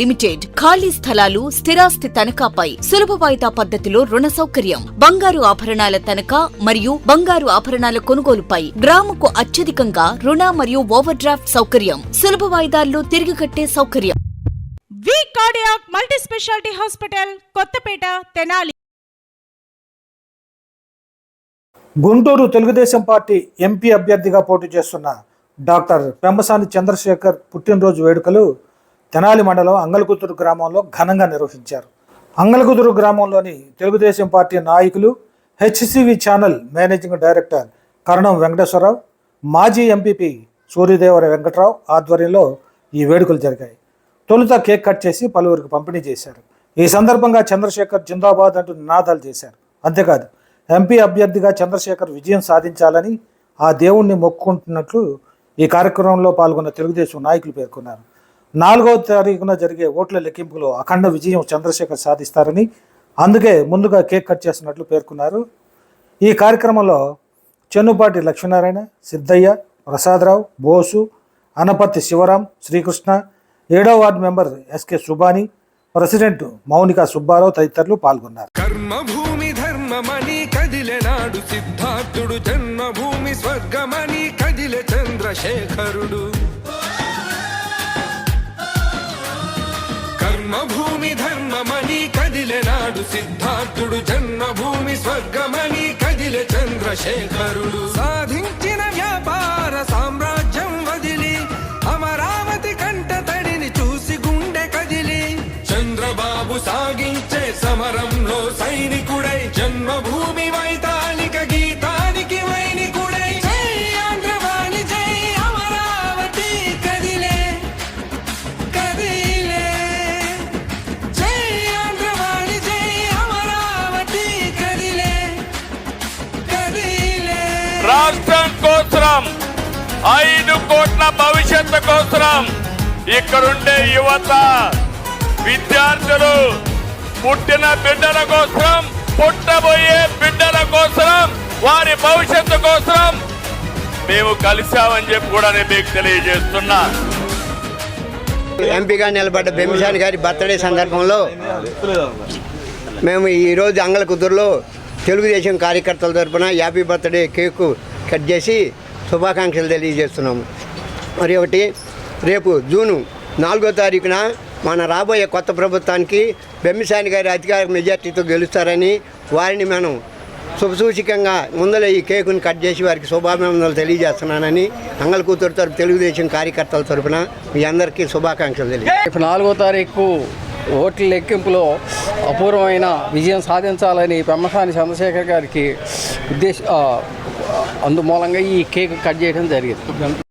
Limited ఖాళీ స్థలాలు స్థిరాస్తి తనఖాపై సులభ వాయిదా పద్ధతిలో రుణ సౌకర్యం. బంగారు ఆభరణాల తనఖా మరియు బంగారు ఆభరణాల కొనుగోలుపై గ్రాముకు అత్యధికంగా రుణ మరియు ఓవర్ డ్రాఫ్ట్ సౌకర్యం. సులభ వాయిదాల్లో తిరిగి కట్టే సౌకర్యం. V cardiac multi speciality hospital Kothapeta Tenali. Guntur Telugu Desam party MP అభ్యర్థిగా పోటీ చేస్తున్న డాక్టర్ పెంబసాని చంద్రశేఖర్ పుట్టినరోజు వేడుకలు తెనాలి మండలం అంగలకుతురు గ్రామంలో ఘనంగా నిర్వహించారు. అంగలకుతురు గ్రామంలోని తెలుగుదేశం పార్టీ నాయకులు HCV channel managing director Karanam Venkateswara Rao మాజీ ఎంపీపీ సూర్యదేవర వెంకట్రావు ఆధ్వర్యంలో ఈ వేడుకలు జరిగాయి. తొలుత కేక్ కట్ చేసి పలువురికి పంపిణీ చేశారు. ఈ సందర్భంగా చంద్రశేఖర్ జిందాబాద్ అంటూ నినాదాలు చేశారు. అంతేకాదు ఎంపీ అభ్యర్థిగా చంద్రశేఖర్ విజయం సాధించాలని ఆ దేవుణ్ణి మొక్కుకుంటున్నట్లు ఈ కార్యక్రమంలో పాల్గొన్న తెలుగుదేశం నాయకులు పేర్కొన్నారు. నాలుగవ తారీఖున జరిగే ఓట్ల లెక్కింపులో అఖండ విజయం చంద్రశేఖర్ సాధిస్తారని అందుకే ముందుగా కేక్ కట్ చేస్తున్నట్లు పేర్కొన్నారు. ఈ కార్యక్రమంలో చెన్నుపాటి లక్ష్మీనారాయణ సిద్ధయ్య ప్రసాదరావు బోసు అనపత్తి శివరాం శ్రీకృష్ణ ఏడో ward member SK Subhani president Mounika Subbarao తదితరులు పాల్గొన్నారు. కర్మభూమి ధర్మమని కదిలెనాడు సిద్ధార్థుడు జన్మభూమి స్వర్గమని కదిలె చంద్రశేఖరుడు. కదిలెనాడు సిద్ధార్థుడు జన్మభూమి స్వర్గమని కదిలె చంద్రశేఖరుడు. సాధించిన వ్యాపార సామ్రాజ్యం వదిలి అమరావతి కంట తడిని చూసి గుండె కదిలి చంద్రబాబు సాగించే సమరంలో సైనికుడై జన్మభూమి రాష్ట్రం కోసం ఐదు కోట్ల భవిష్యత్తు కోసం ఇక్కడుండే యువత విద్యార్థులు పుట్టిన బిడ్డల కోసం పుట్టబోయే బిడ్డల కోసం వారి భవిష్యత్తు కోసం మేము కలిసామని చెప్పి కూడా నేను మీకు తెలియజేస్తున్నా. ఎంపీగా నిలబడ్డ బెంబిసాని గారి బర్త్డే సందర్భంలో మేము ఈరోజు అంగళ కుదురులో తెలుగుదేశం కార్యకర్తల తరపున హ్యాపీ బర్త్డే కేకు కట్ చేసి శుభాకాంక్షలు తెలియజేస్తున్నాము. మరి ఒకటి రేపు జూను నాలుగో తారీఖున మన రాబోయే కొత్త ప్రభుత్వానికి బెమ్మిసాని గారి అధికార మెజార్టీతో గెలుస్తారని వారిని మనం శుభసూచికంగా ముందర ఈ కేకుని కట్ చేసి వారికి శుభాభినందనలు తెలియజేస్తున్నానని అంగళ కూతురు తరపు తెలుగుదేశం కార్యకర్తల తరపున మీ అందరికీ శుభాకాంక్షలు తెలియ నాలుగో తారీఖు ఓట్ల లెక్కింపులో అపూర్వమైన విజయం సాధించాలని పెమ్మసాని చంద్రశేఖర్ గారికి ఉద్దేశ అందుమూలంగా ఈ కేక్ కట్ చేయడం జరిగింది.